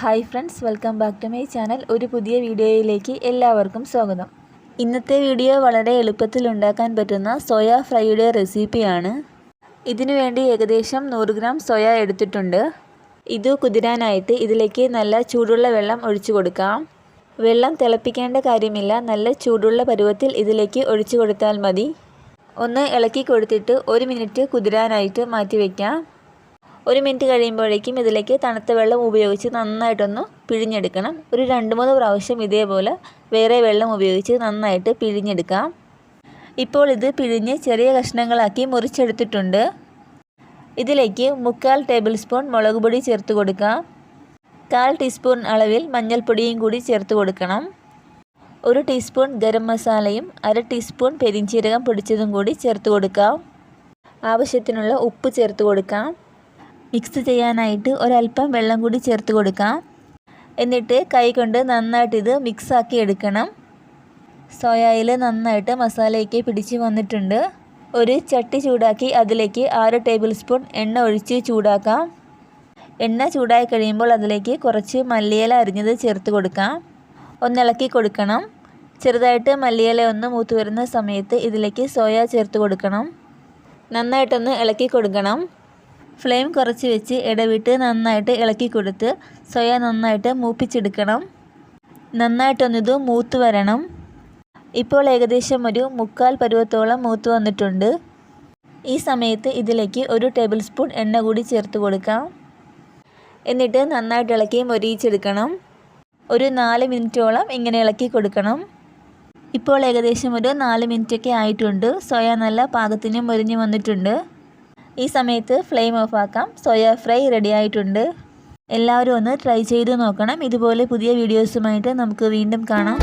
Hi friends welcome back to my channel. ഒരു പുതിയ വീഡിയോയിലേക്ക് എല്ലാവർക്കും സ്വാഗതം. ഇന്നത്തെ വീഡിയോ വളരെ എളുപ്പത്തിൽ ഉണ്ടാക്കാൻ പറ്റുന്ന സോയ ഫ്രൈയുടെ റെസിപ്പിയാണ്. ഇതിനു വേണ്ടി ഏകദേശം നൂറ് ഗ്രാം സോയ എടുത്തിട്ടുണ്ട്. ഇത് കുതിരാനായിട്ട് ഇതിലേക്ക് നല്ല ചൂടുള്ള വെള്ളം ഒഴിച്ചു കൊടുക്കാം. വെള്ളം തിളപ്പിക്കേണ്ട കാര്യമില്ല. നല്ല ചൂടുള്ള പരുവത്തിൽ ഇതിലേക്ക് ഒഴിച്ചു കൊടുത്താൽ മതി. ഒന്ന് ഇളക്കി കൊടുത്തിട്ട് ഒരു മിനിറ്റ് കുതിരാനായിട്ട് മാറ്റി വയ്ക്കാം ഒരു മിനിറ്റ് കഴിയുമ്പോഴേക്കും ഇതിലേക്ക് തണുത്ത വെള്ളം ഉപയോഗിച്ച് നന്നായിട്ടൊന്ന് പിഴിഞ്ഞെടുക്കണം. ഒരു രണ്ട് മൂന്ന് പ്രാവശ്യം ഇതേപോലെ വേറെ വെള്ളം ഉപയോഗിച്ച് നന്നായിട്ട് പിഴിഞ്ഞെടുക്കാം. ഇപ്പോൾ ഇത് പിഴിഞ്ഞ് ചെറിയ കഷ്ണങ്ങളാക്കി മുറിച്ചെടുത്തിട്ടുണ്ട്. ഇതിലേക്ക് മുക്കാൽ ടേബിൾ സ്പൂൺ മുളക് പൊടി ചേർത്ത് കൊടുക്കാം. കാൽ ടീസ്പൂൺ അളവിൽ മഞ്ഞൾപ്പൊടിയും കൂടി ചേർത്ത് കൊടുക്കണം. ഒരു ടീസ്പൂൺ ഗരം മസാലയും അര ടീസ്പൂൺ പെരിഞ്ചീരകം പൊടിച്ചതും കൂടി ചേർത്ത് കൊടുക്കാം. ആവശ്യത്തിനുള്ള ഉപ്പ് ചേർത്ത് കൊടുക്കാം. മിക്സ് ചെയ്യാനായിട്ട് ഒരല്പം വെള്ളം കൂടി ചേർത്ത് കൊടുക്കാം. എന്നിട്ട് കൈ കൊണ്ട് നന്നായിട്ട് ഇത് മിക്സാക്കി എടുക്കണം. സോയായിൽ നന്നായിട്ട് മസാലയൊക്കെ പിടിച്ച് വന്നിട്ടുണ്ട്. ഒരു ചട്ടി ചൂടാക്കി അതിലേക്ക് ആറ് ടേബിൾ സ്പൂൺ എണ്ണ ഒഴിച്ച് ചൂടാക്കാം. എണ്ണ ചൂടായി കഴിയുമ്പോൾ അതിലേക്ക് കുറച്ച് മല്ലിയില അരിഞ്ഞത് ചേർത്ത് കൊടുക്കാം. ഒന്നിളക്കി കൊടുക്കണം. ചെറുതായിട്ട് മല്ലിയില ഒന്ന് മൂത്ത് വരുന്ന സമയത്ത് ഇതിലേക്ക് സോയ ചേർത്ത് കൊടുക്കണം. നന്നായിട്ടൊന്ന് ഇളക്കി കൊടുക്കണം. ഫ്ലെയിം കുറച്ച് വെച്ച് ഇടവിട്ട് നന്നായിട്ട് ഇളക്കി കൊടുത്ത് സോയ നന്നായിട്ട് മൂപ്പിച്ചെടുക്കണം. നന്നായിട്ടൊന്നിത് മൂത്ത് വരണം. ഇപ്പോൾ ഏകദേശം ഒരു മുക്കാൽ പരുവത്തോളം മൂത്ത് വന്നിട്ടുണ്ട്. ഈ സമയത്ത് ഇതിലേക്ക് ഒരു ടേബിൾ സ്പൂൺ എണ്ണ കൂടി ചേർത്ത് കൊടുക്കാം. എന്നിട്ട് നന്നായിട്ട് ഇളക്കി മൊരിയിച്ചെടുക്കണം. ഒരു നാല് മിനിറ്റോളം ഇങ്ങനെ ഇളക്കി കൊടുക്കണം. ഇപ്പോൾ ഏകദേശം ഒരു നാല് മിനിറ്റൊക്കെ ആയിട്ടുണ്ട്. സോയ നല്ല പാകത്തിന് മൊരിഞ്ഞ് വന്നിട്ടുണ്ട്. ഈ സമയത്ത് ഫ്ലെയിം ഓഫ് ആക്കാം സോയ ഫ്രൈ റെഡി ആയിട്ടുണ്ട്. എല്ലാവരും ഒന്ന് ട്രൈ ചെയ്ത് നോക്കണം. ഇതുപോലെ പുതിയ വീഡിയോസുമായിട്ട് നമുക്ക് വീണ്ടും കാണാം.